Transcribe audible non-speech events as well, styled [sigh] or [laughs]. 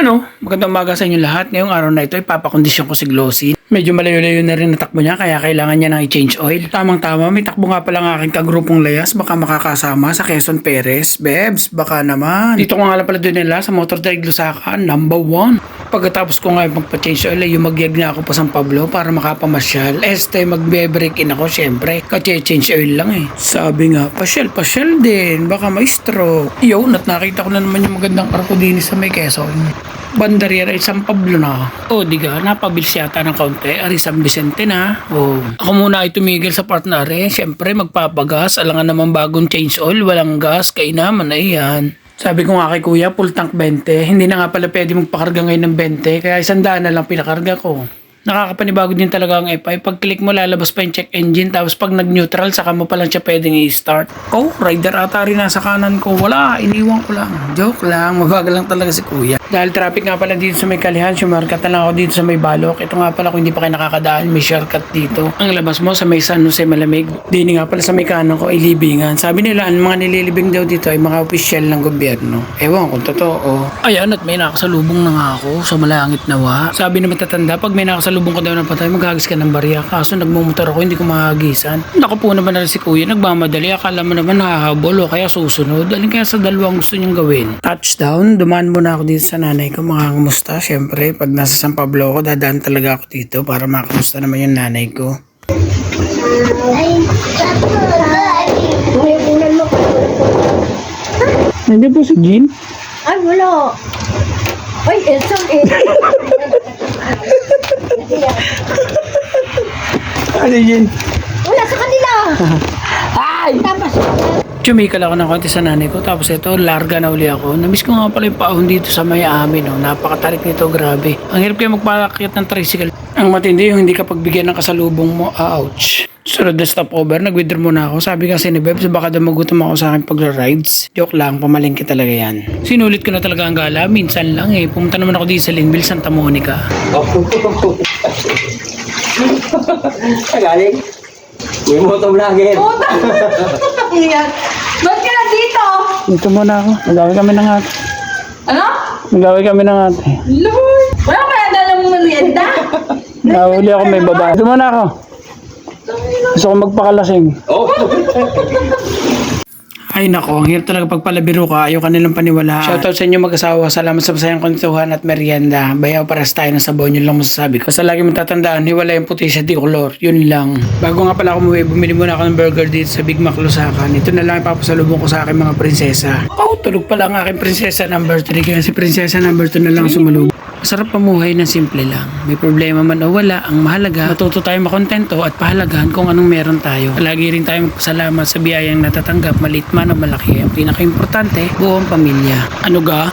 Yan o, magandang umaga sa inyo lahat. Ngayong araw na ito, ipapakondisyon ko si Glossy. Medyo malayo-layo na rin natakbo niya, kaya kailangan niya nang i-change oil. Tamang-tama, may takbo nga pala ng aking kagrupong layas, baka makakasama sa Quezon Perez. Bebs, baka naman. Dito ko nga lang pala doon nila sa Motor Drag Lusaka, number one. Pagkatapos ko nga magpa-change oil, ay yumagyag na ako pa San Pablo para makapamasyal. Este, magbe-break in ako, syempre. Kasi change oil lang eh. Sabi nga, pasyal, pasyal din. Baka may stroke. At nakita ko na naman yung magandang arko din sa may Quezon. Bandariera ay San Pablo na. O, di ka, napabilis yata ng kaunti. Ari San Vicente na. O, ako muna ay tumigil sa partner eh. Siyempre, magpapagas. Alangan naman bagong change oil. Walang gas. Kainaman na yan. Sabi ko nga kay kuya, full tank 20. Hindi na nga pala pwede magpakarga ngayon ng 20. Kaya isang daan na lang pinakarga ko. Nakakapanibago din talaga ang F5. Pag click mo, lalabas pa yung check engine. Tapos pag nag-neutral, saka mo pa lang siya pwedeng i-start. Oh, rider ata rin nasa kanan ko. Wala, iniwan ko lang. Joke lang, mabagal lang talaga si kuya. Dahil traffic nga pala dito sa may kalihan, sumarkat na lang ako dito sa may balok. Ito nga pala kung hindi pa kayo nakakadaan, may shortcut dito. Ang labas mo sa may San Jose Malamig. Dini nga pala sa may kanan ko ay. Sabi nila, ang mga nililibing daw dito ay mga opisyal ng gobyerno. Ewan kung totoo. Ayan, at may nakasalubong na nga ako sa malangit nawa. Sabi na matatanda, pag may nakasalubong ka daw ng patay, maghagis ka ng barya. Kaso nagmumotor ako, hindi ko mahagisan. Naku po naman na si kuya, nagmamadali. Akala mo naman nakahabol o kaya susunod. Alin kaya sa dalawang gusto niyang gawin? Touchdown, dumaan muna ako dito sa nanay ko, mga kamusta. Siyempre, pag nasa San Pablo ako, dadaan talaga ako dito para makamusta naman yung nanay ko. Hindi po si Jean? Ay, wala. Ay, ito eh. [laughs] [laughs] Ano Jean? Wala sa kanila. [laughs] Ay! Tapos, Chumikal ako ng konti sa nanay ko. Tapos ito, larga na uli ako. Namiss ko nga pala yung paahon dito sa may amin. No? Napakatarik nito, grabe. Ang hirap kayo magpakakit ng tricycle. Ang matindi yung hindi ka pagbigyan ng kasalubong mo. Ah, ouch. Sunod na stopover, nag-withdraw muna ako. Sabi kasi ni Bebs, baka daw magutom ako sa akin pagra-rides. Joke lang, pamalingki talaga yan. Sinulit ko na talaga ang gala, minsan lang eh. Pumunta naman ako dito sa Linville, Santa Monica. [laughs] Galing. May moto vlogger. puta! [laughs] Iyan. Ba't ka na dito? Dito muna ako. Nagawin kami ng ate. Ano? Nagawin kami ng ate. Lord! Wala kaya dalang merienda? Nahuli ako may babae. Dito muna ako. Gusto ko magpakalasing. Oh. Ay nako, ang hirap talaga pag palabiro ka, ayaw ka nilang paniwalaan. Shoutout sa inyo mag-asawa, salamat sa masayang kwentuhan at merienda. Bayaw para sa tayo ng sabon, yun lang masasabi ko. Basta lagi mong tatandaan, hiwala yung puti sa dikolor, yun lang. Bago nga pala ako umuwi, bumili muna ako ng burger dito sa Big Mac Lusakan. Ito na lang ipapasalubong ko sa aking mga prinsesa. Oh, tulog pala ang aking prinsesa number 3, kaya si prinsesa number 2 na lang sumalubong. Masarap pamuhay ng simple lang. May problema man o wala, ang mahalaga, matuto tayo makontento at pahalagahan kung anong meron tayo. Palagi rin tayo magpasalamat sa biyayang natatanggap, maliit man o malaki. Ang pinaka-importante, buong pamilya. Ano ga?